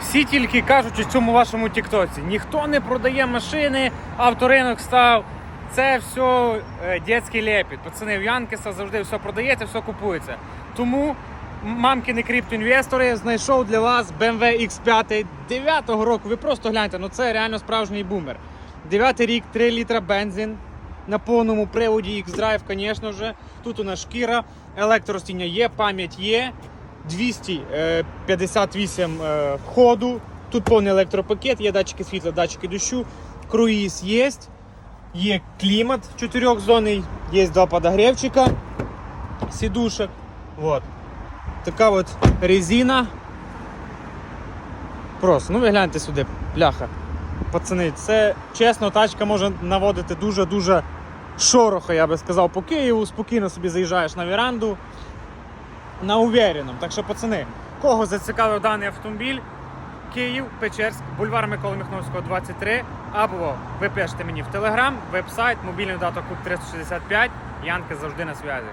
Всі тільки кажуть у цьому вашому тіктоці. Ніхто не продає машини, авторинок став. Це все е, дітський лепіт. Пацани, в Янкеса завжди все продається, все купується. Тому мамкини криптоінвестори знайшов для вас BMW X5 9-го року. Ви просто гляньте, ну це реально справжній бумер. 9 рік, 3 літра бензин на повному приводі X-Drive, звісно ж. Тут у нас шкіра, електростіння є, пам'ять є. 258 е, ходу. Тут повний електропакет, є датчики світла, датчики дощу, круїз є. Є клімат чотирьохзонний, є два подогрівчика, сідушок. Вот. Така от резина. Просто, ну ви гляньте сюди, бляха. Пацани, це чесно, тачка може наводити дуже-дуже шороху, я би сказав, по Києву. Спокійно собі заїжджаєш на віранду на увереному. Так що, пацани, кого зацікавив даний автомобіль, Київ, Печерськ, бульвар Миколи Михновського, 23, або ви пишете мені в Телеграм, веб-сайт, мобільний даток 365, Янки завжди на зв'язі.